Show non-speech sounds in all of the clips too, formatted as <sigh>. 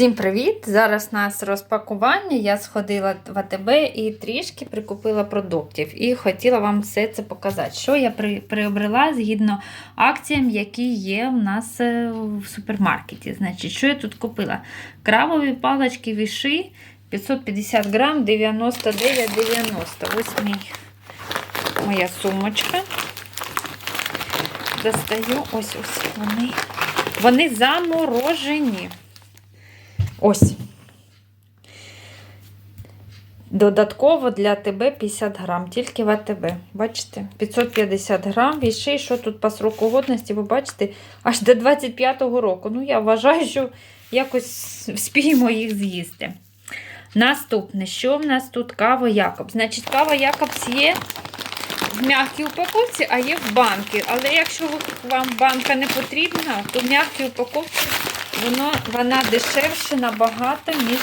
Всім привіт! Зараз у нас розпакування. Я сходила в АТБ і трішки прикупила продуктів. І хотіла вам все це показати. Що я при, приобрела згідно акціям, які є у нас е, в супермаркеті. Значить, що я тут купила? Крабові палички віши 550 грам 99,90. Ось мій, моя сумочка. Достаю ось ось вони. Вони заморожені. Ось. Додатково для тебе 50 грам, тільки в АТБ. Бачите? 550 грам. І ще що тут по сроку годності, ви бачите, аж до 25-го року. Ну, я вважаю, що якось вспіємо їх з'їсти. Наступне, що в нас тут кава Якобс? Значить, кава Якобс є в м'якій упаковці, а є в банки. Але якщо вам банка не потрібна, то в м'якій упаковці воно, вона дешевше набагато, ніж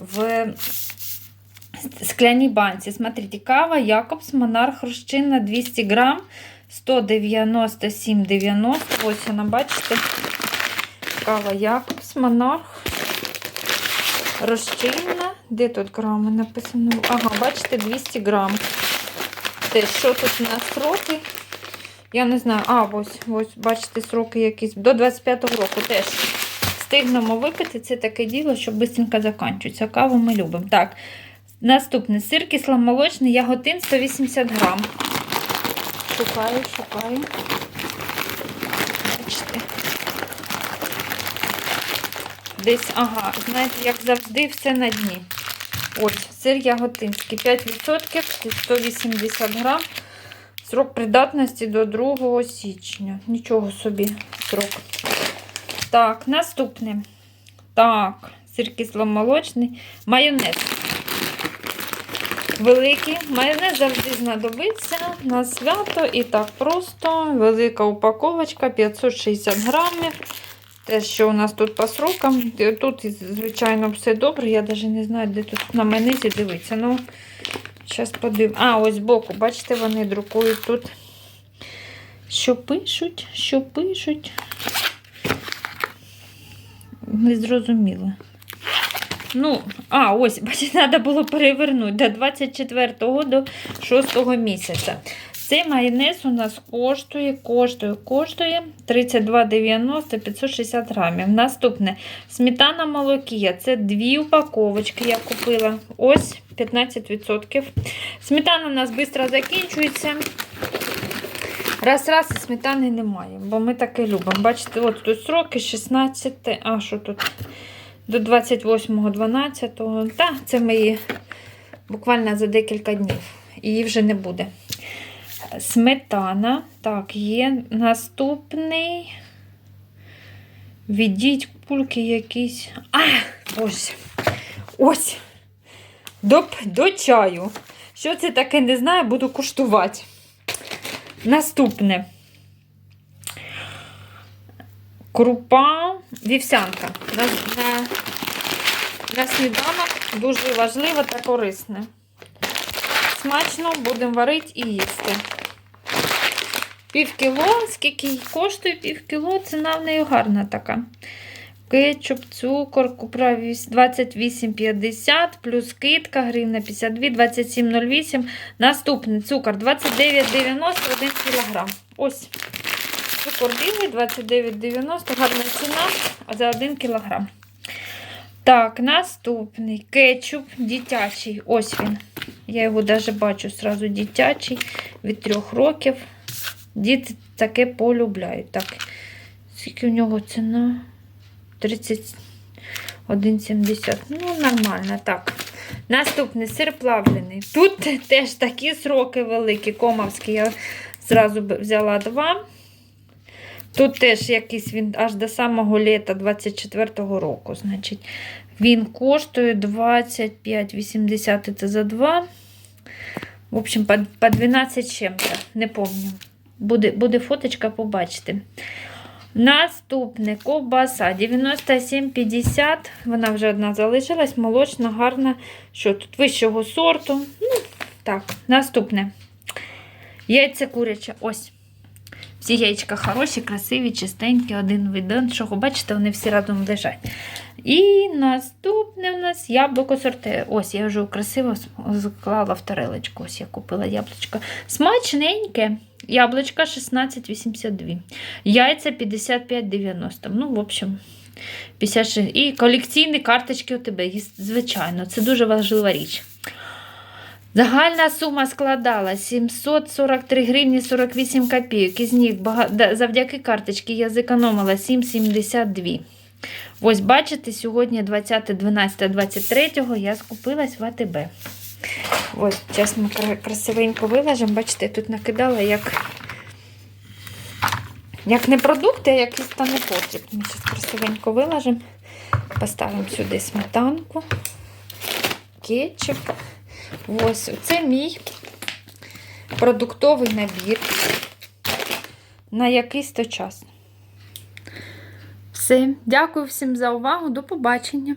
в скляній банці. Смотрите, кава Якобс Монарх розчинна 200 грам 197,90. Ось вона, бачите, кава Якобс Монарх. Розчинна. Де тут грами написано? Ага, бачите, 200 грам. Те, що тут у нас сроки? Я не знаю. А, ось, ось, бачите, сроки якісь. До 25-го року теж встигнемо випити. Це таке діло, що швидко закінчується. Каву ми любимо. Так, наступне сир кисломолочний, яготин 180 грам. Шукаю, шукаю. Бачите. Десь, ага, знаєте, як завжди, все на дні. Ось, сир яготинський 5%, 180 грам. Срок придатності до 2 січня. Нічого собі срок. Так, наступне. Так, сир кисломолочний. Майонез. Великий. Майонез завжди знадобиться на свято. І так просто. Велика упаковочка 560 грамів. Те, що у нас тут по срокам. Тут, звичайно, все добре. Я навіть не знаю, де тут на майонезі дивиться. Ну, зараз подивимо. А, ось збоку, бачите, вони друкують тут. Що пишуть, що пишуть. Не зрозуміло. Ну, а, ось, <laughs> бачите, треба було перевернути до 24-го до 6-го місяця. Цей майонез у нас коштує, коштує, коштує 32,90 560 грамів. Наступне сметана молокія. Це дві упаковочки я купила. Ось 15%. Сметана у нас швидко закінчується. Раз-раз і сметани немає, бо ми таке любимо. Бачите, от тут сроки 16, а що тут? До 28.12. Та, це ми буквально за декілька днів. Її вже не буде. Сметана. Так, є наступний. Відіть кульки якісь. А, ось. Ось. До, до чаю. Що це таке, не знаю, буду куштувати. Наступне. Крупа вівсянка. На, на, на сніданок дуже важливе та корисне. Смачно будемо варити і їсти. Пів кіло, скільки коштує пів кіло, ціна в неї гарна така. Кетчуп, цукор, купра 28,50, плюс китка, гривна 52, 27,08. Наступний цукор 29,90 1 кг. Ось. Цукор білий 29,90, гарна ціна за 1 кг. Так, наступний кетчуп дитячий. Ось він. Я його навіть бачу сразу дитячий від 3 років. Діти таке полюбляють. Так, скільки у нього ціна? 31,70. Ну, нормально, так. Наступний сир плавлений. Тут теж такі сроки великі, комовські. Я зразу взяла два. Тут теж якийсь він аж до самого літа 24-го року. Значить, він коштує 25,80 це за два. В общем, по, по 12 чим-то, не пам'ятаю. Буде, буде фоточка, побачите. Наступне ковбаса 97,50. Вона вже одна залишилась, молочна, гарна. Що тут вищого сорту. Ну, так, наступне. Яйце куряче. Ось. Всі яєчка хороші, красиві, чистенькі, один від іншого. Бачите, вони всі разом лежать. І наступне у нас яблуко сорте. Ось я вже красиво склала в тарелочку. Ось я купила яблучко. Смачненьке. Яблучко 16,82. Яйця 55,90. Ну, в общем, 56. І колекційні карточки у тебе, звичайно, це дуже важлива річ. Загальна сума складала 743 гривні 48 копійок. Із них завдяки карточці я зекономила 7,72. Ось, бачите, сьогодні 20.12.23 я скупилась в АТБ. Ось, зараз ми красивенько вилажемо. Бачите, тут накидала як, як не продукти, а якийсь там непотріб. Ми зараз красивенько вилажемо. Поставимо сюди сметанку, кетчуп. Ось, це мій продуктовий набір на якийсь то час. Все, дякую всім за увагу. До побачення.